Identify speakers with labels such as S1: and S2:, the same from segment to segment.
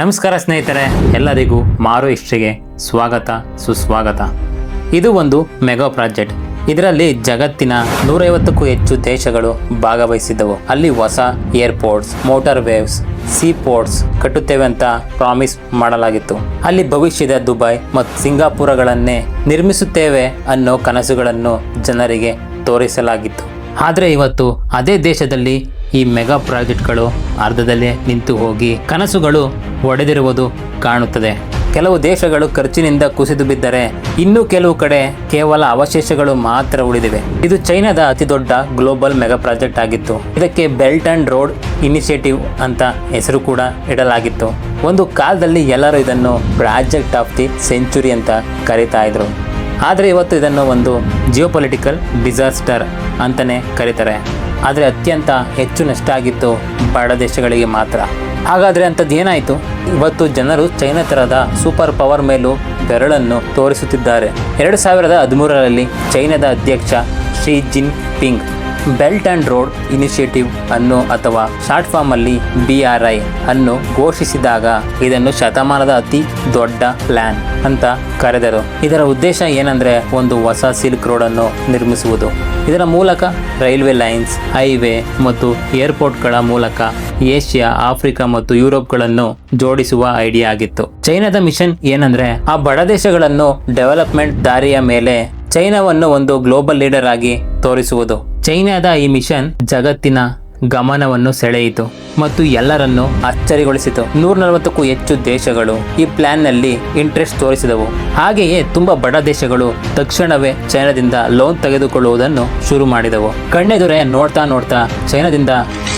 S1: ನಮಸ್ಕಾರ ಸ್ನೇಹಿತರೆ, ಎಲ್ಲರಿಗೂ ಮಾರು ಇಷ್ಟಿಗೆ ಸ್ವಾಗತ, ಸುಸ್ವಾಗತ. ಇದು ಒಂದು ಮೆಗಾ ಪ್ರಾಜೆಕ್ಟ್. ಇದರಲ್ಲಿ ಜಗತ್ತಿನ ನೂರೈವತ್ತಕ್ಕೂ ಹೆಚ್ಚು ದೇಶಗಳು ಭಾಗವಹಿಸಿದ್ದವು. ಅಲ್ಲಿ ಹೊಸ airports, motorways, sea ports ಕಟ್ಟುತ್ತೇವೆ ಅಂತ ಪ್ರಾಮಿಸ್ ಮಾಡಲಾಗಿತ್ತು. ಅಲ್ಲಿ ಭವಿಷ್ಯದ ದುಬೈ ಮತ್ತು ಸಿಂಗಾಪುರಗಳನ್ನೇ ನಿರ್ಮಿಸುತ್ತೇವೆ ಅನ್ನೋ ಕನಸುಗಳನ್ನು ಜನರಿಗೆ ತೋರಿಸಲಾಗಿತ್ತು. ಆದರೆ ಇವತ್ತು ಅದೇ ದೇಶದಲ್ಲಿ ಈ ಮೆಗಾ ಪ್ರಾಜೆಕ್ಟ್ಗಳು ಅರ್ಧದಲ್ಲೇ ನಿಂತು ಹೋಗಿ ಕನಸುಗಳು ಒಡೆದಿರುವುದು ಕಾಣುತ್ತದೆ. ಕೆಲವು ದೇಶಗಳು ಖರ್ಚಿನಿಂದ ಕುಸಿದು ಬಿದ್ದರೆ ಇನ್ನೂ ಕೆಲವು ಕಡೆ ಕೇವಲ ಅವಶೇಷಗಳು ಮಾತ್ರ ಉಳಿದಿವೆ. ಇದು ಚೈನಾದ ಅತಿ ದೊಡ್ಡ ಗ್ಲೋಬಲ್ ಮೆಗಾ ಪ್ರಾಜೆಕ್ಟ್ ಆಗಿತ್ತು. ಇದಕ್ಕೆ ಬೆಲ್ಟ್ ಅಂಡ್ ರೋಡ್ ಇನಿಷಿಯೇಟಿವ್ ಅಂತ ಹೆಸರು ಕೂಡ ಇಡಲಾಗಿತ್ತು. ಒಂದು ಕಾಲದಲ್ಲಿ ಎಲ್ಲರೂ ಇದನ್ನು ಪ್ರಾಜೆಕ್ಟ್ ಆಫ್ ದಿ ಸೆಂಚುರಿ ಅಂತ ಕರೀತಾ ಇದ್ರು. ಆದರೆ ಇವತ್ತು ಇದನ್ನು ಒಂದು ಜಿಯೋಪೊಲಿಟಿಕಲ್ ಡಿಸಾಸ್ಟರ್ ಅಂತಲೇ ಕರೀತಾರೆ. ಆದರೆ ಅತ್ಯಂತ ಹೆಚ್ಚು ನಷ್ಟ ಆಗಿತ್ತು ಬಡ ದೇಶಗಳಿಗೆ ಮಾತ್ರ. ಹಾಗಾದರೆ ಅಂಥದ್ದು ಏನಾಯಿತು? ಇವತ್ತು ಜನರು ಚೈನಾ ಥರದ ಸೂಪರ್ ಪವರ್ ಮೇಲೂ ಬೆರಳನ್ನು ತೋರಿಸುತ್ತಿದ್ದಾರೆ. ಎರಡು ಸಾವಿರದ ಹದಿಮೂರರಲ್ಲಿ ಚೈನಾದ ಅಧ್ಯಕ್ಷ Xi Jinping belt and road initiative ಅನ್ನು ಅಥವಾ ಶಾರ್ಟ್ ಫಾರ್ಮ್ ಅಲ್ಲಿ ಬಿ ಆರ್ ಐ ಅನ್ನು ಘೋಷಿಸಿದಾಗ ಇದನ್ನು ಶತಮಾನದ ಅತಿ ದೊಡ್ಡ ಪ್ಲಾನ್ ಅಂತ ಕರೆದರು. ಇದರ ಉದ್ದೇಶ ಏನಂದ್ರೆ ಒಂದು ಹೊಸ ಸಿಲ್ಕ್ ರೋಡ್ ಅನ್ನು ನಿರ್ಮಿಸುವುದು. ಇದರ ಮೂಲಕ ರೈಲ್ವೆ ಲೈನ್ಸ್, ಹೈವೇ ಮತ್ತು ಏರ್ಪೋರ್ಟ್ಗಳ ಮೂಲಕ ಏಷ್ಯಾ, ಆಫ್ರಿಕಾ ಮತ್ತು ಯುರೋಪ್ಗಳನ್ನು ಜೋಡಿಸುವ ಐಡಿಯಾ ಆಗಿತ್ತು. ಚೈನಾದ ಮಿಷನ್ ಏನಂದ್ರೆ ಆ ಬಡ ದೇಶಗಳನ್ನು ಡೆವಲಪ್ಮೆಂಟ್ ದಾರಿಯ ಮೇಲೆ ಚೈನಾವನ್ನು ಒಂದು ಗ್ಲೋಬಲ್ ಲೀಡರ್ ಆಗಿ ತೋರಿಸುವುದು. ಚೈನಾದ ಈ ಮಿಷನ್ ಜಗತ್ತಿನ ಗಮನವನ್ನು ಸೆಳೆಯಿತು. ಮತ್ತು ಎಲ್ಲರನ್ನು ಅಚ್ಚರಿಗೊಳಿಸಿತು ನೂರ ನಲವತ್ತಕ್ಕೂ ಹೆಚ್ಚು ದೇಶಗಳು ಈ ಪ್ಲಾನ್ನಲ್ಲಿ ಇಂಟ್ರೆಸ್ಟ್ ತೋರಿಸಿದವು. ಹಾಗೆಯೇ ತುಂಬಾ ಬಡ ದೇಶಗಳು ತಕ್ಷಣವೇ ಚೈನಾದಿಂದ ಲೋನ್ ತೆಗೆದುಕೊಳ್ಳುವುದನ್ನು ಶುರು ಮಾಡಿದವು. ಕಣ್ಣೆದುರೆ ನೋಡ್ತಾ ನೋಡ್ತಾ ಚೈನಾದಿಂದ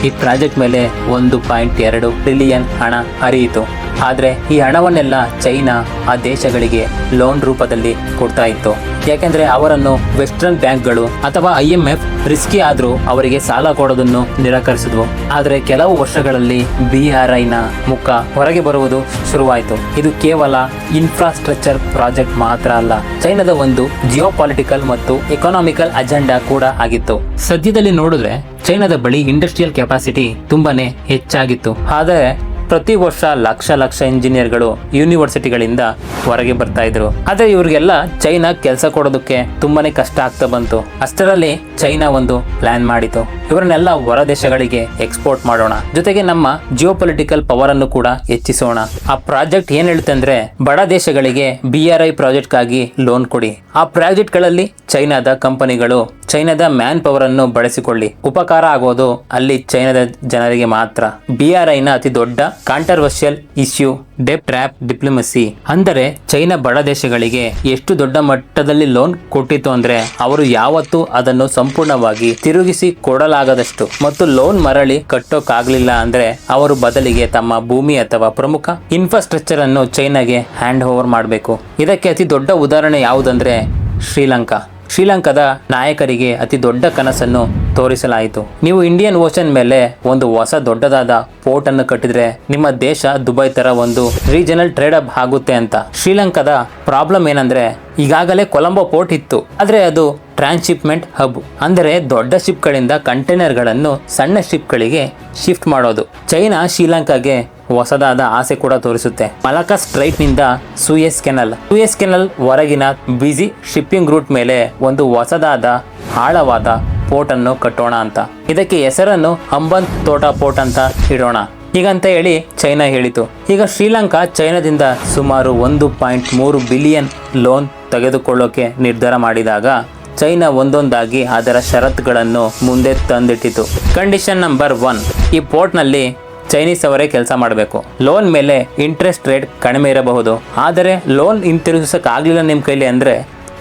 S1: ಈ ಪ್ರಾಜೆಕ್ಟ್ ಮೇಲೆ ಒಂದು ಪಾಯಿಂಟ್ ಎರಡು ಟ್ರಿಲಿಯನ್ ಹಣ ಹರಿಯಿತು. ಆದರೆ ಈ ಹಣವನ್ನೆಲ್ಲ ಚೈನಾ ಆ ದೇಶಗಳಿಗೆ ಲೋನ್ ರೂಪದಲ್ಲಿ ಕೊಡ್ತಾ ಇತ್ತು. ಯಾಕೆಂದ್ರೆ ಅವರನ್ನು ವೆಸ್ಟರ್ನ್ ಬ್ಯಾಂಕ್ಗಳು ಅಥವಾ ಐ ಎಂ ಎಫ್ ರಿಸ್ಕಿ ಆದರೂ ಅವರಿಗೆ ಸಾಲ ಕೊಡೋದನ್ನು ನಿರಾಕರಿಸಿದ್ವು. ಆದರೆ ಕೆಲವು ವರ್ಷಗಳಲ್ಲಿ ಬಿ ಆರ್ ಐನ ಮುಖ ಹೊರಗೆ ಬರುವುದು ಶುರುವಾಯಿತು. ಇದು ಕೇವಲ ಇನ್ಫ್ರಾಸ್ಟ್ರಕ್ಚರ್ ಪ್ರಾಜೆಕ್ಟ್ ಮಾತ್ರ ಅಲ್ಲ. ಚೈನಾದ ಒಂದು ಜಿಯೋ ಪಾಲಿಟಿಕಲ್ ಮತ್ತು ಎಕನಾಮಿಕಲ್ ಅಜೆಂಡಾ ಕೂಡ ಆಗಿತ್ತು. ಸದ್ಯದಲ್ಲಿ ನೋಡಿದ್ರೆ ಚೈನಾದ ಬಳಿ ಇಂಡಸ್ಟ್ರಿಯಲ್ ಕೆಪಾಸಿಟಿ ತುಂಬಾನೇ ಹೆಚ್ಚಾಗಿತ್ತು. ಆದರೆ ಪ್ರತಿ ವರ್ಷ ಲಕ್ಷ ಲಕ್ಷ ಇಂಜಿನಿಯರ್ಗಳು ಯೂನಿವರ್ಸಿಟಿಗಳಿಂದ ಹೊರಗೆ ಬರ್ತಾ ಇದ್ರು. ಆದರೆ ಇವ್ರಿಗೆಲ್ಲ ಚೈನಾ ಕೆಲಸ ಕೊಡೋದಕ್ಕೆ ತುಂಬಾನೇ ಕಷ್ಟ ಆಗ್ತಾ ಬಂತು. ಅಷ್ಟರಲ್ಲಿ ಚೈನಾ ಒಂದು ಪ್ಲಾನ್ ಮಾಡಿತು. ಇವರನ್ನೆಲ್ಲ ಹೊರ ದೇಶಗಳಿಗೆ ಎಕ್ಸ್ಪೋರ್ಟ್ ಮಾಡೋಣ. ಜೊತೆಗೆ ನಮ್ಮ ಜಿಯೋ ಪೊಲಿಟಿಕಲ್ ಪವರ್ ಅನ್ನು ಕೂಡ ಹೆಚ್ಚಿಸೋಣ. ಆ ಪ್ರಾಜೆಕ್ಟ್ ಏನ್ ಹೇಳುತ್ತೆ ಅಂದ್ರೆ ಬಡ ದೇಶಗಳಿಗೆ ಬಿ ಆರ್ ಐ ಪ್ರಾಜೆಕ್ಟ್ಗಾಗಿ ಲೋನ್ ಕೊಡಿ. ಆ ಪ್ರಾಜೆಕ್ಟ್ಗಳಲ್ಲಿ ಚೈನಾದ ಕಂಪನಿಗಳು ಚೈನಾದ ಮ್ಯಾನ್ ಪವರ್ ಅನ್ನು ಬಳಸಿಕೊಳ್ಳಿ. ಉಪಕಾರ ಆಗೋದು ಅಲ್ಲಿ ಚೈನಾದ ಜನರಿಗೆ ಮಾತ್ರ. ಬಿ ಆರ್ ಐನ ಅತಿ ದೊಡ್ಡ controversial issue debt trap diplomacy ಅಂದರೆ ಚೈನಾ ಬಡ ದೇಶಗಳಿಗೆ ಎಷ್ಟು ದೊಡ್ಡ ಮಟ್ಟದಲ್ಲಿ ಲೋನ್ ಕೊಟ್ಟಿತ್ತು ಅಂದ್ರೆ ಅವರು ಯಾವತ್ತೂ ಅದನ್ನು ಸಂಪೂರ್ಣವಾಗಿ ತಿರುಗಿಸಿ ಕೊಡಲಾಗದಷ್ಟು. ಮತ್ತು ಲೋನ್ ಮರಳಿ ಕಟ್ಟೋಕಾಗಲಿಲ್ಲ ಅಂದ್ರೆ ಅವರು ಬದಲಿಗೆ ತಮ್ಮ ಭೂಮಿ ಅಥವಾ ಪ್ರಮುಖ ಇನ್ಫ್ರಾಸ್ಟ್ರಕ್ಚರ್ ಅನ್ನು ಚೈನಾಗೆ ಹ್ಯಾಂಡ್ ಓವರ್ ಮಾಡಬೇಕು. ಇದಕ್ಕೆ ಅತಿ ದೊಡ್ಡ ಉದಾಹರಣೆ ಯಾವುದಂದ್ರೆ ಶ್ರೀಲಂಕಾ. ಶ್ರೀಲಂಕಾದ ನಾಯಕರಿಗೆ ಅತಿ ದೊಡ್ಡ ಕನಸನ್ನು ತೋರಿಸಲಾಯಿತು. ನೀವು ಇಂಡಿಯನ್ ಓಷನ್ ಮೇಲೆ ಒಂದು ಹೊಸ ದೊಡ್ಡದಾದ ಪೋರ್ಟ್ ಅನ್ನು ಕಟ್ಟಿದ್ರೆ ನಿಮ್ಮ ದೇಶ ದುಬೈ ತರ ಒಂದು ರೀಜನಲ್ ಟ್ರೇಡ್ ಅಪ್ ಆಗುತ್ತೆ ಅಂತ. ಶ್ರೀಲಂಕಾದ ಪ್ರಾಬ್ಲಮ್ ಏನಂದ್ರೆ ಈಗಾಗಲೇ ಕೊಲಂಬೋ ಪೋರ್ಟ್ ಇತ್ತು. ಆದರೆ ಅದು ಟ್ರಾನ್ಸ್ಶಿಪ್ಮೆಂಟ್ ಹಬ್. ಅಂದರೆ ದೊಡ್ಡ ಶಿಪ್ಗಳಿಂದ ಕಂಟೈನರ್ಗಳನ್ನು ಸಣ್ಣ ಶಿಪ್ಗಳಿಗೆ ಶಿಫ್ಟ್ ಮಾಡೋದು. ಚೈನಾ ಶ್ರೀಲಂಕಾಗೆ ಹೊಸದಾದ ಆಸೆ ಕೂಡ ತೋರಿಸುತ್ತೆ. ಮಲಕಾ ಸ್ಟ್ರೈಟ್ನಿಂದ ಸುಯೆಸ್ ಕೆನಲ್. ಸುಯೆಸ್ ಕೆನಲ್ ಹೊರಗಿನ ಬ್ಯುಸಿ ಶಿಪ್ಪಿಂಗ್ ರೂಟ್ ಮೇಲೆ ಒಂದು ಹೊಸದಾದ ಆಳವಾದ ಪೋರ್ಟ್ ಅನ್ನು ಕಟ್ಟೋಣ ಅಂತ. ಇದಕ್ಕೆ ಹೆಸರನ್ನು ಹಂಬನ್ ತೋಟ ಪೋರ್ಟ್ ಅಂತ ಇಡೋಣ. ಹೀಗಂತ ಹೇಳಿ ಚೈನಾ ಹೇಳಿತು. ಈಗ ಶ್ರೀಲಂಕಾ ಚೈನಾದಿಂದ ಸುಮಾರು ಒಂದು ಪಾಯಿಂಟ್ ಮೂರು ಬಿಲಿಯನ್ ಲೋನ್ ತೆಗೆದುಕೊಳ್ಳೋಕೆ ನಿರ್ಧಾರ ಮಾಡಿದಾಗ ಚೈನಾ ಒಂದೊಂದಾಗಿ ಅದರ ಷರತ್ತುಗಳನ್ನು ಮುಂದೆ ತಂದಿಟ್ಟಿತು. ಕಂಡೀಷನ್ ನಂಬರ್ ಒನ್ ಈ ಪೋರ್ಟ್ನಲ್ಲಿ ಚೈನೀಸ್ ಅವರೇ ಕೆಲಸ ಮಾಡಬೇಕು. ಲೋನ್ ಮೇಲೆ ಇಂಟ್ರೆಸ್ಟ್ ರೇಟ್ ಕಡಿಮೆ ಇರಬಹುದು. ಆದರೆ ಲೋನ್ ಹಿಂತಿರುಗಿಸೋಕ್ಕಾಗಲಿಲ್ಲ ನಿಮ್ಮ ಕೈಲಿ ಅಂದರೆ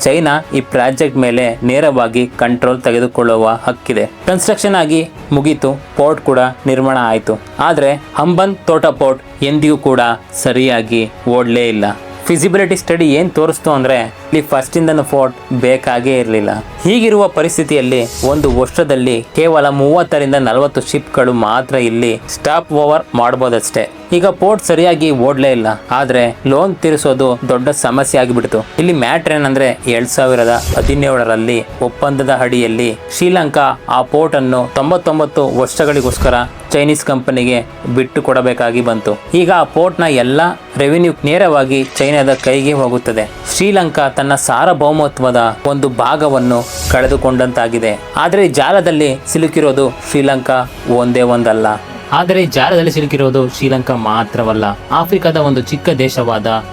S1: ಚೈನಾ ಈ ಪ್ರಾಜೆಕ್ಟ್ ಮೇಲೆ ನೇರವಾಗಿ ಕಂಟ್ರೋಲ್ ತೆಗೆದುಕೊಳ್ಳುವ ಹಕ್ಕಿದೆ. ಕನ್ಸ್ಟ್ರಕ್ಷನ್ ಆಗಿ ಮುಗೀತು ಪೋರ್ಟ್ ಕೂಡ ನಿರ್ಮಾಣ ಆಯಿತು. ಆದರೆ ಹಂಬನ್ ತೋಟ ಪೋರ್ಟ್ ಎಂದಿಗೂ ಕೂಡ ಸರಿಯಾಗಿ ಓಡಲೇ ಇಲ್ಲ. ಫಿಸಿಬಿಲಿಟಿ ಸ್ಟಡಿ ಏನು ತೋರಿಸ್ತು ಅಂದರೆ ಇಲ್ಲಿ ಫಸ್ಟ್ ಇಂದನು ಫೋರ್ಟ್ ಬೇಕಾಗೇ ಇರಲಿಲ್ಲ. ಹೀಗಿರುವ ಪರಿಸ್ಥಿತಿಯಲ್ಲಿ ಒಂದು ವರ್ಷದಲ್ಲಿ ಕೇವಲ ಮೂವತ್ತರಿಂದ ನಲವತ್ತು ಶಿಪ್ಗಳು ಮಾತ್ರ ಇಲ್ಲಿ ಸ್ಟಾಪ್ ಓವರ್ ಮಾಡಬಹುದಷ್ಟೇ ಈಗ ಪೋರ್ಟ್ ಸರಿಯಾಗಿ ಓಡ್ಲೇ ಇಲ್ಲ. ಆದ್ರೆ ಲೋನ್ ತೀರಿಸೋದು ದೊಡ್ಡ ಸಮಸ್ಯೆ ಆಗಿಬಿಡ್ತು. ಇಲ್ಲಿ ಮ್ಯಾಟ್ರ್ ಏನಂದ್ರೆ ಎರಡ್ ಸಾವಿರದ ಹದಿನೇಳರಲ್ಲಿ ಒಪ್ಪಂದದ ಅಡಿಯಲ್ಲಿ ಶ್ರೀಲಂಕಾ ಆ ಪೋರ್ಟ್ ಅನ್ನು ತೊಂಬತ್ತೊಂಬತ್ತು ವರ್ಷಗಳಿಗೋಸ್ಕರ ಚೈನೀಸ್ ಕಂಪನಿಗೆ ಬಿಟ್ಟು ಕೊಡಬೇಕಾಗಿ ಬಂತು. ಈಗ ಆ ಪೋರ್ಟ್ನ ಎಲ್ಲ ರೆವಿನ್ಯೂ ನೇರವಾಗಿ ಚೈನಾದ ಕೈಗೆ ಹೋಗುತ್ತದೆ. ಶ್ರೀಲಂಕಾ ತನ್ನ ಸಾರ್ವಭೌಮತ್ವದ ಒಂದು ಭಾಗವನ್ನು ಕಳೆದುಕೊಂಡಂತಾಗಿದೆ. ಆದರೆ ಜಾಲದಲ್ಲಿ ಸಿಲುಕಿರೋದು ಶ್ರೀಲಂಕಾ ಒಂದೇ ಒಂದಲ್ಲ. ಆದರೆ ಜಾಲದಲ್ಲಿ ಸಿಲುಕಿರೋದು ಶ್ರೀಲಂಕಾ ಮಾತ್ರವಲ್ಲ, ಆಫ್ರಿಕಾದ ಒಂದು ಚಿಕ್ಕ ದೇಶವಾದ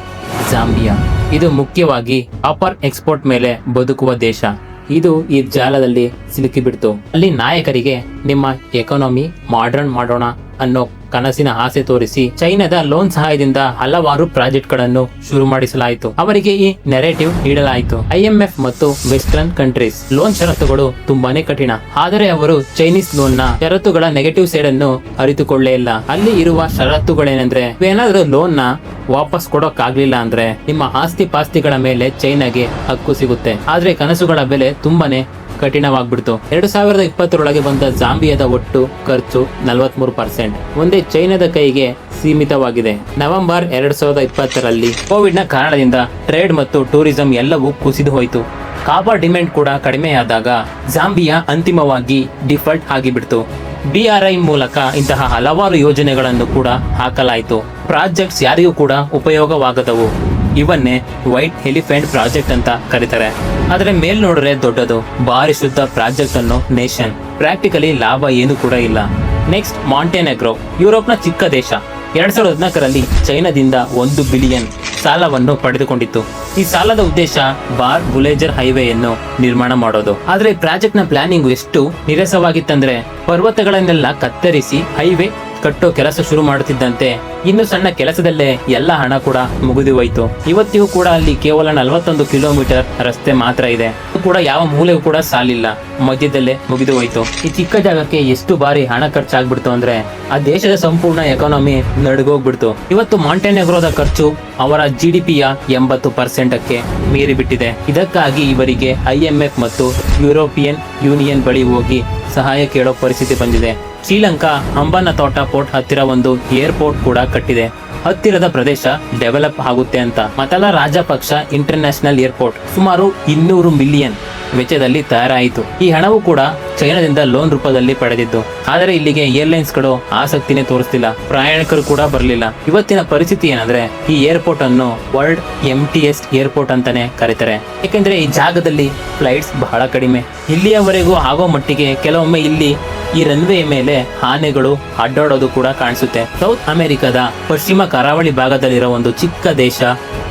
S1: ಜಾಂಬಿಯಾ ಇದು ಮುಖ್ಯವಾಗಿ ಅಪರ್ ಎಕ್ಸ್ಪೋರ್ಟ್ ಮೇಲೆ ಬದುಕುವ ದೇಶ. ಇದು ಈ ಜಾಲದಲ್ಲಿ ಸಿಲುಕಿಬಿಡ್ತು. ಅಲ್ಲಿ ನಾಯಕರಿಗೆ ನಿಮ್ಮ ಎಕಾನಮಿ ಮಾಡರ್ನ್ ಮಾಡೋಣ ಅನ್ನೋ ಕನಸಿನ ಆಸೆ ತೋರಿಸಿ ಚೈನಾದ ಲೋನ್ ಸಹಾಯದಿಂದ ಹಲವಾರು ಪ್ರಾಜೆಕ್ಟ್ಗಳನ್ನು ಶುರು ಮಾಡಿಸಲಾಯಿತು. ಅವರಿಗೆ ಈ ನೆರೇಟಿವ್ ನೀಡಲಾಯಿತು. ಐಎಂಎಫ್ ಮತ್ತು ವೆಸ್ಟರ್ನ್ ಕಂಟ್ರೀಸ್ ಲೋನ್ ಷರತ್ತುಗಳು ತುಂಬಾನೇ ಕಠಿಣ. ಆದರೆ ಅವರು ಚೈನೀಸ್ ಲೋನ್ನ ಷರತ್ತುಗಳ ನೆಗೆಟಿವ್ ಸೈಡ್ ಅನ್ನು ಅರಿತುಕೊಳ್ಳೇ ಇಲ್ಲ. ಅಲ್ಲಿ ಇರುವ ಷರತ್ತುಗಳೇನೆಂದ್ರೆ ಏನಾದ್ರೂ ಲೋನ್ನ ವಾಪಸ್ ಕೊಡೋಕ್ಕಾಗ್ಲಿಲ್ಲ ಅಂದ್ರೆ ನಿಮ್ಮ ಆಸ್ತಿ ಪಾಸ್ತಿಗಳ ಮೇಲೆ ಚೈನಾಗೆ ಹಕ್ಕು ಸಿಗುತ್ತೆ. ಆದ್ರೆ ಕನಸುಗಳ ಬೆಲೆ ತುಂಬಾನೇ ಕಠಿಣವಾಗ್ಬಿಡ್ತು. ಎರಡು ಸಾವಿರದ ಇಪ್ಪತ್ತರೊಳಗೆ ಬಂದ ಜಾಂಬಿಯಾದ ಒಟ್ಟು ಖರ್ಚು ನಲವತ್ಮೂರು ಪರ್ಸೆಂಟ್. ಒಂದೇ ಚೈನಾದ ಕೈಗೆ ಸೀಮಿತವಾಗಿದೆ. ನವೆಂಬರ್ ಎರಡ್ ಸಾವಿರದ ಇಪ್ಪತ್ತರಲ್ಲಿ ಕೋವಿಡ್ ಕಾರಣದಿಂದ ಟ್ರೇಡ್ ಮತ್ತು ಟೂರಿಸಂ ಎಲ್ಲವೂ ಕುಸಿದು ಹೋಯಿತು. ಕಾಪರ್ ಡಿಮ್ಯಾಂಡ್ ಕೂಡ ಕಡಿಮೆಯಾದಾಗ ಜಾಂಬಿಯಾ ಅಂತಿಮವಾಗಿ ಡಿಫಾಲ್ಟ್ ಆಗಿಬಿಡ್ತು. ಬಿಆರ್ಐ ಮೂಲಕ ಇಂತಹ ಹಲವಾರು ಯೋಜನೆಗಳನ್ನು ಕೂಡ ಹಾಕಲಾಯಿತು. ಪ್ರಾಜೆಕ್ಟ್ಸ್ ಯಾರಿಗೂ ಕೂಡ ಉಪಯೋಗವಾಗದವು. ಇವನ್ನೇ ವೈಟ್ ಎಲಿಫೆಂಟ್ ಪ್ರಾಜೆಕ್ಟ್ ಅಂತ ಕರೀತಾರೆ. ಆದರೆ ಮೇಲ್ ನೋಡ್ರೆ ದೊಡ್ಡದು, ಭಾರಿ ಶುದ್ಧ ಪ್ರಾಜೆಕ್ಟ್ ಅನ್ನೋ ನೇಷನ್. ಪ್ರಾಕ್ಟಿಕಲಿ ಲಾಭ ಏನು ಕೂಡ ಇಲ್ಲ. ನೆಕ್ಸ್ಟ್, ಮಾಂಟೆನೆಗ್ರೋ, ಯುರೋಪ್ನ ಚಿಕ್ಕ ದೇಶ. ಎರಡ್ ಸಾವಿರದ ಹದಿನಾಲ್ಕರಲ್ಲಿ ಚೈನಾದಿಂದ ಒಂದು ಬಿಲಿಯನ್ ಸಾಲವನ್ನು ಪಡೆದುಕೊಂಡಿತ್ತು. ಈ ಸಾಲದ ಉದ್ದೇಶ ಬಾರ್ ಬುಲೇಜರ್ ಹೈವೇಯನ್ನು ನಿರ್ಮಾಣ ಮಾಡೋದು. ಆದ್ರೆ ಪ್ರಾಜೆಕ್ಟ್ನ ಪ್ಲಾನಿಂಗ್ ಎಷ್ಟು ನಿರಸವಾಗಿತ್ತಂದ್ರೆ ಪರ್ವತಗಳನ್ನೆಲ್ಲ ಕತ್ತರಿಸಿ ಹೈವೇ ಕಟ್ಟೋ ಕೆಲಸ ಶುರು ಮಾಡುತ್ತಿದ್ದಂತೆ ಇನ್ನು ಸಣ್ಣ ಕೆಲಸದಲ್ಲೇ ಎಲ್ಲ ಹಣ ಕೂಡ ಮುಗಿದು ಹೋಯಿತು. ಇವತ್ತಿಗೂ ಕೂಡ ಅಲ್ಲಿ ಕೇವಲ ನಲವತ್ತೊಂದು ಕಿಲೋಮೀಟರ್ ರಸ್ತೆ ಮಾತ್ರ ಇದೆ. ಕೂಡ ಯಾವ ಮೂಲೆಗೂ ಕೂಡ ಸಾಲಿಲ್ಲ. ಮಧ್ಯದಲ್ಲೇ ಮುಗಿದು ಹೋಯ್ತು. ಈ ಚಿಕ್ಕ ಜಾಗಕ್ಕೆ ಎಷ್ಟು ಬಾರಿ ಹಣ ಖರ್ಚಾಗ್ಬಿಡ್ತು ಅಂದ್ರೆ ಆ ದೇಶದ ಸಂಪೂರ್ಣ ಎಕಾನಮಿ ನಡುಗೋಗ್ಬಿಡ್ತು. ಇವತ್ತು ಮಾಂಟೆನೆಗ್ರೋದ ಖರ್ಚು ಅವರ ಜಿ ಡಿ ಪಿಯ ಎಂಬತ್ತು ಪರ್ಸೆಂಟ್ ಕ್ಕೆ ಮೀರಿ ಬಿಟ್ಟಿದೆ ಇದಕ್ಕಾಗಿ ಇವರಿಗೆ ಐಎಂಎಫ್ ಮತ್ತು ಯುರೋಪಿಯನ್ ಯೂನಿಯನ್ ಬಳಿ ಹೋಗಿ ಸಹಾಯ ಕೇಳೋ ಪರಿಸ್ಥಿತಿ ಬಂದಿದೆ. ಶ್ರೀಲಂಕಾ ಅಂಬನ ತೋಟ ಪೋರ್ಟ್ ಹತ್ತಿರ ಒಂದು ಏರ್ಪೋರ್ಟ್ ಕೂಡ ಕಟ್ಟಿದೆ. ಹತ್ತಿರದ ಪ್ರದೇಶ ಡೆವಲಪ್ ಆಗುತ್ತೆ ಅಂತ. Mattala Rajapaksa international airport. ಸುಮಾರು ಇನ್ನೂರು ಮಿಲಿಯನ್. ವೆಚ್ಚದಲ್ಲಿ ತಯಾರಾಯಿತು. ಈ ಹಣವು ಕೂಡ ಚೈನಾದಿಂದ ಲೋನ್ ರೂಪದಲ್ಲಿ ಪಡೆದಿದ್ದು. ಆದರೆ ಇಲ್ಲಿಗೆ ಏರ್ಲೈನ್ಸ್ಗಳು ಆಸಕ್ತಿನೇ ತೋರಿಸ್ತಿಲ್ಲ. ಪ್ರಯಾಣಿಕರು ಕೂಡ ಬರಲಿಲ್ಲ. ಇವತ್ತಿನ ಪರಿಸ್ಥಿತಿ ಏನಂದ್ರೆ, ಈ ಏರ್ಪೋರ್ಟ್ ಅನ್ನು world emptiest airport ಅಂತಾನೆ ಕರೀತಾರೆ. ಯಾಕೆಂದ್ರೆ ಈ ಜಾಗದಲ್ಲಿ ಫ್ಲೈಟ್ಸ್ ಬಹಳ ಕಡಿಮೆ. ಇಲ್ಲಿಯವರೆಗೂ ಆಗೋ ಮಟ್ಟಿಗೆ ಕೆಲವೊಮ್ಮೆ ಇಲ್ಲಿ ಈ ರನ್ವೇ ಮೇಲೆ ಆನೆಗಳು ಅಡ್ಡಾಡೋದು ಕೂಡ ಕಾಣಿಸುತ್ತೆ. ಸೌತ್ ಅಮೆರಿಕದ ಪಶ್ಚಿಮ ಕರಾವಳಿ ಭಾಗದಲ್ಲಿರೋ ಒಂದು ಚಿಕ್ಕ ದೇಶ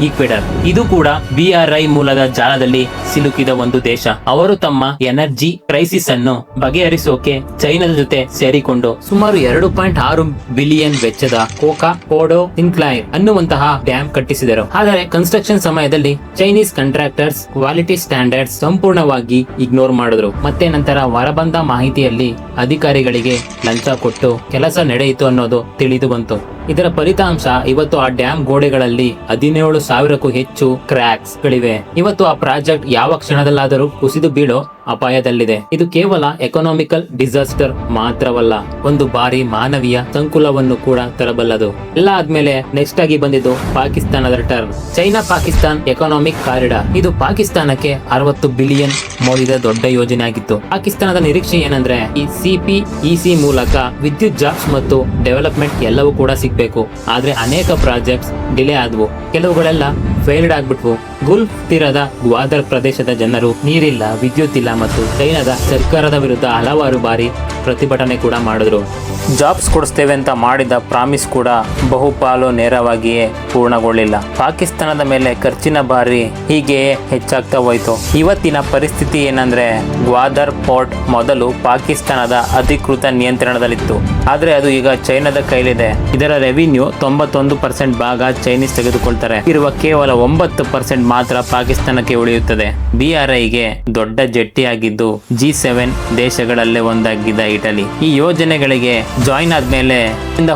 S1: ಈಕ್ವೆಡರ್. ಇದು ಕೂಡ ಬಿಆರ್ಐ ಮೂಲದ ಜಾಲದಲ್ಲಿ ಸಿಲುಕಿದ ಒಂದು ದೇಶ. ಅವರು ತಮ್ಮ ಎನರ್ಜಿ ಕ್ರೈಸಿಸ್ ಅನ್ನು ಬಗೆಹರಿಸೋಕೆ ಚೈನಾದ ಜೊತೆ ಸೇರಿಕೊಂಡು ಸುಮಾರು ಎರಡು ಪಾಯಿಂಟ್ ಆರು ಬಿಲಿಯನ್ ವೆಚ್ಚದ ಕೋಕಾ ಕೋಡೋ ಇನ್ಕ್ಲೈನ್ ಅನ್ನುವಂತಹ ಡ್ಯಾಮ್ ಕಟ್ಟಿಸಿದರು. ಆದರೆ ಕನ್ಸ್ಟ್ರಕ್ಷನ್ ಸಮಯದಲ್ಲಿ ಚೈನೀಸ್ ಕಾಂಟ್ರಾಕ್ಟರ್ಸ್ ಕ್ವಾಲಿಟಿ ಸ್ಟ್ಯಾಂಡರ್ಡ್ಸ್ ಸಂಪೂರ್ಣವಾಗಿ ಇಗ್ನೋರ್ ಮಾಡಿದ್ರು. ಮತ್ತೆ ನಂತರ ಹೊರಬಂದ ಮಾಹಿತಿಯಲ್ಲಿ ಅಧಿಕಾರಿಗಳಿಗೆ ಲಂಚ ಕೊಟ್ಟು ಕೆಲಸ ನಡೆಯಿತು ಅನ್ನೋದು ತಿಳಿದು ಬಂತು. ಇದರ ಫಲಿತಾಂಶ ಇವತ್ತು ಆ ಡ್ಯಾಮ್ ಗೋಡೆಗಳಲ್ಲಿ ಹದಿನೇಳು ಸಾವಿರಕ್ಕೂ ಹೆಚ್ಚು ಕ್ರ್ಯಾಕ್ಸ್ ಗಳಿವೆ. ಇವತ್ತು ಆ ಪ್ರಾಜೆಕ್ಟ್ ಯಾವ ಕ್ಷಣದಲ್ಲಾದರೂ ಕುಸಿದು ಬೀಳೋ ಅಪಾಯದಲ್ಲಿದೆ. ಇದು ಕೇವಲ ಎಕನಾಮಿಕಲ್ ಡಿಸಾಸ್ಟರ್ ಮಾತ್ರವಲ್ಲ, ಒಂದು ಬಾರಿ ಮಾನವೀಯ ಸಂಕುಲವನ್ನು ಕೂಡ ತರಬಲ್ಲದು. ಎಲ್ಲ ಆದ್ಮೇಲೆ ನೆಕ್ಸ್ಟ್ ಆಗಿ ಬಂದಿದ್ದು ಪಾಕಿಸ್ತಾನದ turn. China Pakistan economic corridor. ಇದು ಪಾಕಿಸ್ತಾನಕ್ಕೆ ಅರವತ್ತು ಬಿಲಿಯನ್ ಮೌಲ್ಯದ ದೊಡ್ಡ ಯೋಜನೆ ಆಗಿತ್ತು ಪಾಕಿಸ್ತಾನದ ನಿರೀಕ್ಷೆ ಏನಂದ್ರೆ ಈ ಸಿಪಿ ಇಸಿ ಮೂಲಕ ವಿದ್ಯುತ್ ಜಾಬ್ಸ್ ಮತ್ತು ಡೆವಲಪ್ಮೆಂಟ್ ಎಲ್ಲವೂ ಕೂಡ ಸಿಗ್ಬೇಕು. ಆದ್ರೆ ಅನೇಕ ಪ್ರಾಜೆಕ್ಟ್ಸ್ ಡಿಲೇ ಆದ್ವು. ಕೆಲವುಗಳೆಲ್ಲ ಫೇಲ್ಡ್ ಆಗ್ಬಿಟ್ವು. ಗುಲ್ಫ್ ತೀರದ ಗ್ವಾದರ್ ಪ್ರದೇಶದ ಜನರು ನೀರಿಲ್ಲ, ವಿದ್ಯುತ್ ಇಲ್ಲ ಮತ್ತು ಚೈನಾದ ಸರ್ಕಾರದ ವಿರುದ್ಧ ಹಲವಾರು ಬಾರಿ ಪ್ರತಿಭಟನೆ ಕೂಡ ಮಾಡಿದ್ರು. ಜಾಬ್ಸ್ ಕೊಡಿಸ್ತೇವೆ ಅಂತ ಮಾಡಿದ ಪ್ರಾಮಿಸ್ ಕೂಡ ಬಹುಪಾಲು ನೇರವಾಗಿಯೇ ಪೂರ್ಣಗೊಳ್ಳಿಲ್ಲ. ಪಾಕಿಸ್ತಾನದ ಮೇಲೆ ಖರ್ಚಿನ ಬಾರಿ ಹೀಗೆ ಹೆಚ್ಚಾಗ್ತಾ ಹೋಯ್ತು. ಇವತ್ತಿನ ಪರಿಸ್ಥಿತಿ ಏನಂದ್ರೆ, ಗ್ವಾದರ್ ಪೋರ್ಟ್ ಮೊದಲು ಪಾಕಿಸ್ತಾನದ ಅಧಿಕೃತ ನಿಯಂತ್ರಣದಲ್ಲಿತ್ತು. ಆದ್ರೆ ಅದು ಈಗ ಚೈನಾದ ಕೈಲಿದೆ. ಇದರ ರೆವಿನ್ಯೂ ತೊಂಬತ್ತೊಂದು ಪರ್ಸೆಂಟ್ ಭಾಗ ಚೈನೀಸ್ ತೆಗೆದುಕೊಳ್ತಾರೆ. ಇರುವ ಕೇವಲ ಒಂಬತ್ತು ಪರ್ಸೆಂಟ್ ಮಾತ್ರ ಪಾಕಿಸ್ತಾನಕ್ಕೆ ಉಳಿಯುತ್ತದೆ. ಬಿಆರ್ಐಗೆ ದೊಡ್ಡ ಜಟ್ಟಿಯಾಗಿದ್ದು ಜಿ ಸೆವೆನ್ ದೇಶಗಳಲ್ಲೇ ಒಂದಾಗಿದ್ದ ಇಟಲಿ. ಈ ಯೋಜನೆಗಳಿಗೆ ಜಾಯಿನ್ ಆದ್ಮೇಲೆ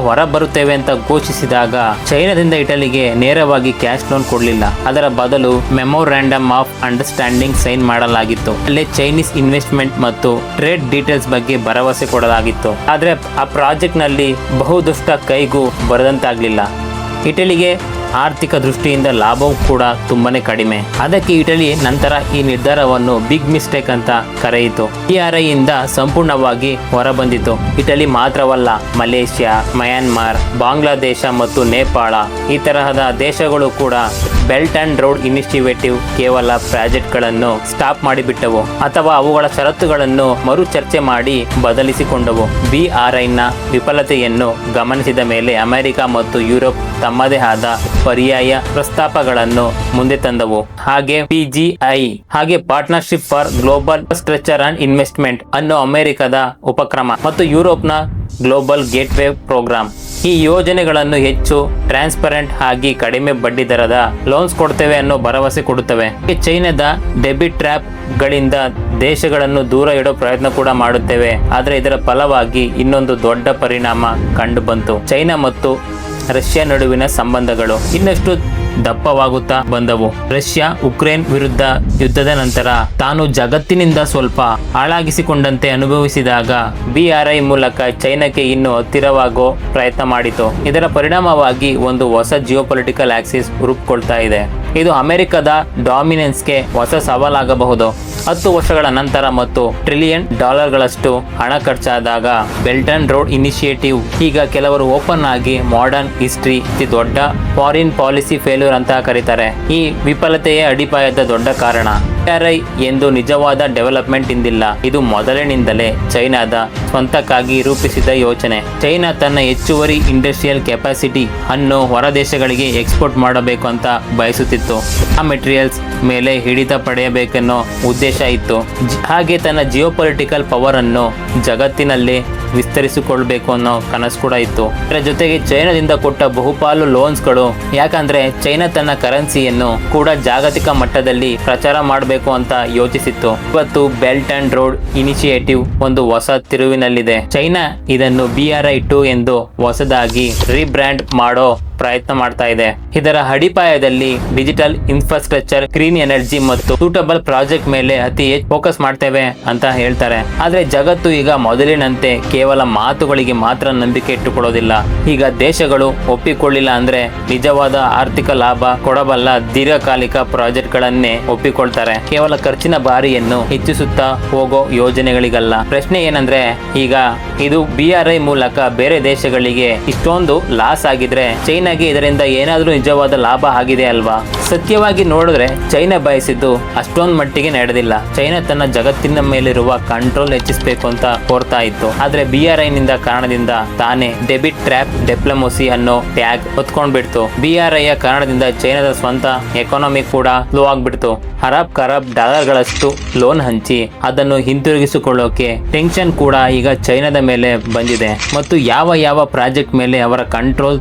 S1: ಹೊರ ಬರುತ್ತೇವೆ ಅಂತ ಘೋಷಿಸಿದಾಗ ಚೈನಾದಿಂದ ಇಟಲಿಗೆ ನೇರವಾಗಿ ಕ್ಯಾಶ್ ಲೋನ್ ಕೊಡಲಿಲ್ಲ. ಅದರ ಬದಲು ಮೆಮೊರಾಂಡಮ್ ಆಫ್ ಅಂಡರ್ಸ್ಟ್ಯಾಂಡಿಂಗ್ ಸೈನ್ ಮಾಡಲಾಗಿತ್ತು. ಅಲ್ಲಿ ಚೈನೀಸ್ ಇನ್ವೆಸ್ಟ್ಮೆಂಟ್ ಮತ್ತು ಟ್ರೇಡ್ ಡೀಟೇಲ್ಸ್ ಬಗ್ಗೆ ಭರವಸೆ ಕೊಡಲಾಗಿತ್ತು. ಆದರೆ ಆ ಪ್ರಾಜೆಕ್ಟ್ನಲ್ಲಿ ಬಹುದುಷ್ಟ ಕೈಗೂ ಬರದಂತಾಗ್ಲಿಲ್ಲ. ಇಟಲಿಗೆ ಆರ್ಥಿಕ ದೃಷ್ಟಿಯಿಂದ ಲಾಭವೂ ಕೂಡ ತುಂಬಾನೇ ಕಡಿಮೆ. ಅದಕ್ಕೆ ಇಟಲಿ ನಂತರ ಈ ನಿರ್ಧಾರವನ್ನು ಬಿಗ್ ಮಿಸ್ಟೇಕ್ ಅಂತ ಕರೆಯಿತು. ಈ ಇಂದ ಸಂಪೂರ್ಣವಾಗಿ ಹೊರಬಂದಿತು. ಇಟಲಿ ಮಾತ್ರವಲ್ಲ, ಮಲೇಷ್ಯಾ, ಮಯನ್ಮಾರ್, ಬಾಂಗ್ಲಾದೇಶ ಮತ್ತು ನೇಪಾಳ ಈ ತರಹದ ದೇಶಗಳು ಕೂಡ ಬೆಲ್ಟ್ ಅಂಡ್ ರೋಡ್ ಇನಿಷಿಯೇಟಿವ್ ಕೇವಲ ಪ್ರಾಜೆಕ್ಟ್ಗಳನ್ನು ಸ್ಟಾಪ್ ಮಾಡಿಬಿಟ್ಟವು ಅಥವಾ ಅವುಗಳ ಷರತ್ತುಗಳನ್ನು ಮರು ಚರ್ಚೆ ಮಾಡಿ ಬದಲಿಸಿಕೊಂಡವು. ಬಿ ಆರ್ ಐನ ವಿಫಲತೆಯನ್ನು ಗಮನಿಸಿದ ಮೇಲೆ ಅಮೆರಿಕ ಮತ್ತು ಯುರೋಪ್ ತಮ್ಮದೇ ಆದ ಪರ್ಯಾಯ ಪ್ರಸ್ತಾಪಗಳನ್ನು ಮುಂದೆ ತಂದವು. ಹಾಗೆ ಪಿಜಿಐ, ಹಾಗೆ partnership for global structure and investment ಅನ್ನೋ ಅಮೆರಿಕದ ಉಪಕ್ರಮ ಮತ್ತು ಯುರೋಪ್ನ ಗ್ಲೋಬಲ್ ಗೇಟ್ವೇ ಪ್ರೋಗ್ರಾಂ. ಈ ಯೋಜನೆಗಳನ್ನು ಹೆಚ್ಚು ಟ್ರಾನ್ಸ್ಪರೆಂಟ್ ಆಗಿ ಕಡಿಮೆ ಬಡ್ಡಿ ದರದ ಲೋನ್ಸ್ ಕೊಡ್ತೇವೆ ಅನ್ನೋ ಭರವಸೆ ಕೊಡುತ್ತವೆ. ಚೈನಾದ ಡೆಬಿಟ್ ಟ್ರ್ಯಾಪ್ ಗಳಿಂದ ದೇಶಗಳನ್ನು ದೂರ ಇಡೋ ಪ್ರಯತ್ನ ಕೂಡ ಮಾಡುತ್ತೇವೆ. ಆದರೆ ಇದರ ಫಲವಾಗಿ ಇನ್ನೊಂದು ದೊಡ್ಡ ಪರಿಣಾಮ ಕಂಡು ಬಂತು ಚೈನಾ ಮತ್ತು ರಷ್ಯಾ ನಡುವಿನ ಸಂಬಂಧಗಳು ಇನ್ನಷ್ಟು ದಪ್ಪವಾಗುತ್ತಾ ಬಂದವು. ರಷ್ಯಾ ಉಕ್ರೇನ್ ವಿರುದ್ಧ ಯುದ್ಧದ ನಂತರ ತಾನು ಜಗತ್ತಿನಿಂದ ಸ್ವಲ್ಪ ಹಾಳಾಗಿಸಿಕೊಂಡಂತೆ ಅನುಭವಿಸಿದಾಗ ಬಿಆರ್ಐ ಮೂಲಕ ಚೈನಾಕ್ಕೆ ಇನ್ನೂ ಹತ್ತಿರವಾಗೋ ಪ್ರಯತ್ನ ಮಾಡಿತು. ಇದರ ಪರಿಣಾಮವಾಗಿ ಒಂದು ಹೊಸ ಜಿಯೋಪೊಲಿಟಿಕಲ್ ಆಕ್ಸಿಸ್ ರೂಪುಕೊಳ್ತಾ ಇದೆ. ಇದು ಅಮೆರಿಕದ ಡಾಮಿನೆನ್ಸ್ಗೆ ಹೊಸ ಸವಾಲಾಗಬಹುದು. ಹತ್ತು ವರ್ಷಗಳ ನಂತರ ಮತ್ತು ಟ್ರಿಲಿಯನ್ ಡಾಲರ್ಗಳಷ್ಟು ಹಣ ಖರ್ಚಾದಾಗ ಬೆಲ್ಟನ್ ರೋಡ್ ಇನಿಷಿಯೇಟಿವ್. ಈಗ ಕೆಲವರು ಓಪನ್ ಆಗಿ ಮಾಡರ್ನ್ ಹಿಸ್ಟ್ರಿ, ಅತಿ ದೊಡ್ಡ ಫಾರಿನ್ ಪಾಲಿಸಿ ಫೇಲ್ಯೂರ್ ಅಂತ ಕರೀತಾರೆ. ಈ ವಿಫಲತೆಯೇ ಅಡಿಪಾಯದ ದೊಡ್ಡ ಕಾರಣ. ಐ ಎಂದು ನಿಜವಾದ ಡೆವಲಪ್ಮೆಂಟ್ ಇಂದಿಲ್ಲ. ಇದು ಮೊದಲಿನಿಂದಲೇ ಚೈನಾದ ಸ್ವಂತಕ್ಕಾಗಿ ರೂಪಿಸಿದ ಯೋಚನೆ. ಚೈನಾ ತನ್ನ ಹೆಚ್ಚುವರಿ ಇಂಡಸ್ಟ್ರಿಯಲ್ ಕೆಪಾಸಿಟಿ ಅನ್ನು ಹೊರ ದೇಶಗಳಿಗೆ ಎಕ್ಸ್ಪೋರ್ಟ್ ಮಾಡಬೇಕು ಅಂತ ಬಯಸುತ್ತಿತ್ತು. ಆ ಮೆಟೀರಿಯಲ್ಸ್ ಮೇಲೆ ಹಿಡಿತ ಪಡೆಯಬೇಕೆನ್ನೋ ಉದ್ದೇಶ ಇತ್ತು. ಹಾಗೆ ತನ್ನ ಜಿಯೋಪೊಲಿಟಿಕಲ್ ಪವರ್ ಅನ್ನು ಜಗತ್ತಿನಲ್ಲಿ ವಿಸ್ತರಿಸಿಕೊಳ್ಬೇಕು ಅನ್ನೋ ಕನಸು ಕೂಡ ಇತ್ತು. ಇದರ ಜೊತೆಗೆ ಚೈನಾದಿಂದ ಕೊಟ್ಟ ಬಹುಪಾಲು ಲೋನ್ಸ್ಗಳು ಯಾಕಂದ್ರೆ ಚೈನಾ ತನ್ನ ಕರೆನ್ಸಿಯನ್ನು ಕೂಡ ಜಾಗತಿಕ ಮಟ್ಟದಲ್ಲಿ ಪ್ರಚಾರ ಮಾಡಬೇಕು ಅಂತ ಯೋಚಿಸಿತ್ತು. ಇವತ್ತು ಬೆಲ್ಟ್ ಅಂಡ್ ರೋಡ್ ಇನಿಷಿಯೇಟಿವ್ ಒಂದು ಹೊಸ ತಿರುವಿನಲ್ಲಿದೆ. ಚೈನಾ ಇದನ್ನು ಬಿ ಆರ್ ಐ ಟು ಎಂದು ಹೊಸದಾಗಿ ರೀಬ್ರ್ಯಾಂಡ್ ಮಾಡೋ ಪ್ರಯತ್ನ ಮಾಡ್ತಾ ಇದೆ. ಇದರ ಅಡಿಪಾಯದಲ್ಲಿ ಡಿಜಿಟಲ್ ಇನ್ಫ್ರಾಸ್ಟ್ರಕ್ಚರ್ ಗ್ರೀನ್ ಎನರ್ಜಿ ಮತ್ತು ಸೂಟಬಲ್ ಪ್ರಾಜೆಕ್ಟ್ ಮೇಲೆ ಅತಿ ಹೆಚ್ಚು ಫೋಕಸ್ ಮಾಡ್ತೇವೆ ಅಂತ ಹೇಳ್ತಾರೆ. ಆದ್ರೆ ಜಗತ್ತು ಈಗ ಮೊದಲಿನಂತೆ ಕೇವಲ ಮಾತುಗಳಿಗೆ ಮಾತ್ರ ನಂಬಿಕೆ ಇಟ್ಟುಕೊಳ್ಳೋದಿಲ್ಲ. ಈಗ ದೇಶಗಳು ಒಪ್ಪಿಕೊಳ್ಳಿಲ್ಲ ಅಂದ್ರೆ ನಿಜವಾದ ಆರ್ಥಿಕ ಲಾಭ, ಕೊಡಬಲ್ಲ ದೀರ್ಘಕಾಲಿಕ ಪ್ರಾಜೆಕ್ಟ್ ಗಳನ್ನೇ ಒಪ್ಪಿಕೊಳ್ತಾರೆ. ಕೇವಲ ಖರ್ಚಿನ ಬಾರಿಯನ್ನು ಹೆಚ್ಚಿಸುತ್ತಾ ಹೋಗೋ ಯೋಜನೆಗಳಿಗಲ್ಲ. ಪ್ರಶ್ನೆ ಏನಂದ್ರೆ, ಈಗ ಇದು ಬಿ ಆರ್ ಐ ಮೂಲಕ ಬೇರೆ ದೇಶಗಳಿಗೆ ಇಷ್ಟೊಂದು ಲಾಸ್ ಆಗಿದ್ರೆ ಚೈನಾಗೆ ಇದರಿಂದ ಏನಾದರೂ ನಿಜವಾದ ಲಾಭ ಆಗಿದೆ ಅಲ್ವಾ? ಸತ್ಯವಾಗಿ ನೋಡಿದ್ರೆ ಚೈನಾ ಬಯಸಿದ್ದು ಅಷ್ಟೊಂದ್ ಮಟ್ಟಿಗೆ ನಡೆದಿಲ್ಲ. ಚೈನಾ ತನ್ನ ಜಗತ್ತಿನ ಮೇಲಿರುವ ಕಂಟ್ರೋಲ್ ಹೆಚ್ಚಿಸಬೇಕು ಅಂತ ಕೋರ್ತಾ ಇತ್ತು. ಆದ್ರೆ ಬಿ ಆರ್ ಐ ನಿಂದ ಕಾರಣದಿಂದ ತಾನೇ ಡೆಬಿಟ್ ಟ್ರ್ಯಾಪ್ ಡೆಪ್ಲೊಮೊಸಿ ಅನ್ನೋ ಟ್ಯಾಗ್ ಹೊತ್ಕೊಂಡ್ಬಿಡ್ತು. ಬಿ ಆರ್ ಐಯ ಕಾರಣದಿಂದ ಚೈನಾದ ಸ್ವಂತ ಎಕಾನಮಿ ಕೂಡ ಲೋ ಆಗ್ಬಿಡ್ತು. ಅರಬ್ ಡಾಲರ್ ಡಾಲರ್ಗಳಷ್ಟು ಲೋನ್ ಹಂಚಿ ಅದನ್ನು ಹಿಂತಿರುಗಿಸಿಕೊಳ್ಳೋಕೆ ಟೆನ್ಷನ್ ಕೂಡ ಈಗ ಚೈನಾದ ಮೇಲೆ ಬಂದಿದೆ. ಮತ್ತು ಯಾವ ಯಾವ ಪ್ರಾಜೆಕ್ಟ್ ಮೇಲೆ ಅವರ ಕಂಟ್ರೋಲ್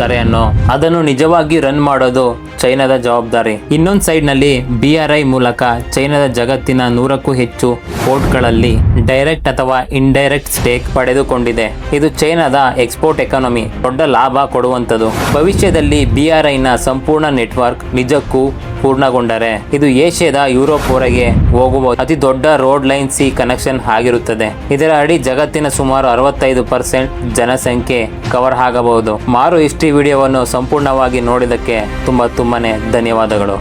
S1: ತೆಗೆದುಕೊಳ್ತಾರೆ ಅನ್ನೋ ಅದನ್ನು ನಿಜವಾಗಿ ರನ್ ಮಾಡೋದು ಚೈನಾದ ಜವಾಬ್ದಾರಿ. ಇನ್ನೊಂದು ಸೈಡ್ನಲ್ಲಿ ಬಿ ಆರ್ ಐ ಮೂಲಕ ಚೈನಾದ ಜಗತ್ತಿನ ನೂರಕ್ಕೂ ಹೆಚ್ಚು ಪೋರ್ಟ್ಗಳಲ್ಲಿ ಡೈರೆಕ್ಟ್ ಅಥವಾ ಇಂಡೈರೆಕ್ಟ್ ಸ್ಟೇಕ್ ಪಡೆದುಕೊಂಡಿದೆ. ಇದು ಚೈನಾದ ಎಕ್ಸ್ಪೋರ್ಟ್ ಎಕಾನಮಿ ದೊಡ್ಡ ಲಾಭ ಕೊಡುವಂಥದ್ದು. ಭವಿಷ್ಯದಲ್ಲಿ ಬಿ ಆರ್ ಐನ ಸಂಪೂರ್ಣ ನೆಟ್ವರ್ಕ್ ನಿಜಕ್ಕೂ ಪೂರ್ಣಗೊಂಡರೆ. ಇದು ಏಷ್ಯಾದ ಯುರೋಪ್ ವರೆಗೆ ಹೋಗುವ ಅತಿ ದೊಡ್ಡ ರೋಡ್ ಲೈನ್ ಸಿ ಕನೆಕ್ಷನ್ ಆಗಿರುತ್ತದೆ. ಇದರ ಅಡಿ ಜಗತ್ತಿನ ಸುಮಾರು ಅರವತ್ತೈದು ಪರ್ಸೆಂಟ್ ಜನಸಂಖ್ಯೆ ಕವರ್ ಆಗಬಹುದು. ಮಾರು ಹಿಸ್ಟ್ರಿ ವಿಡಿಯೋವನ್ನು ಸಂಪೂರ್ಣವಾಗಿ ನೋಡಿದಕ್ಕೆ ತುಂಬಾ ತುಂಬಾನೇ ಧನ್ಯವಾದಗಳು.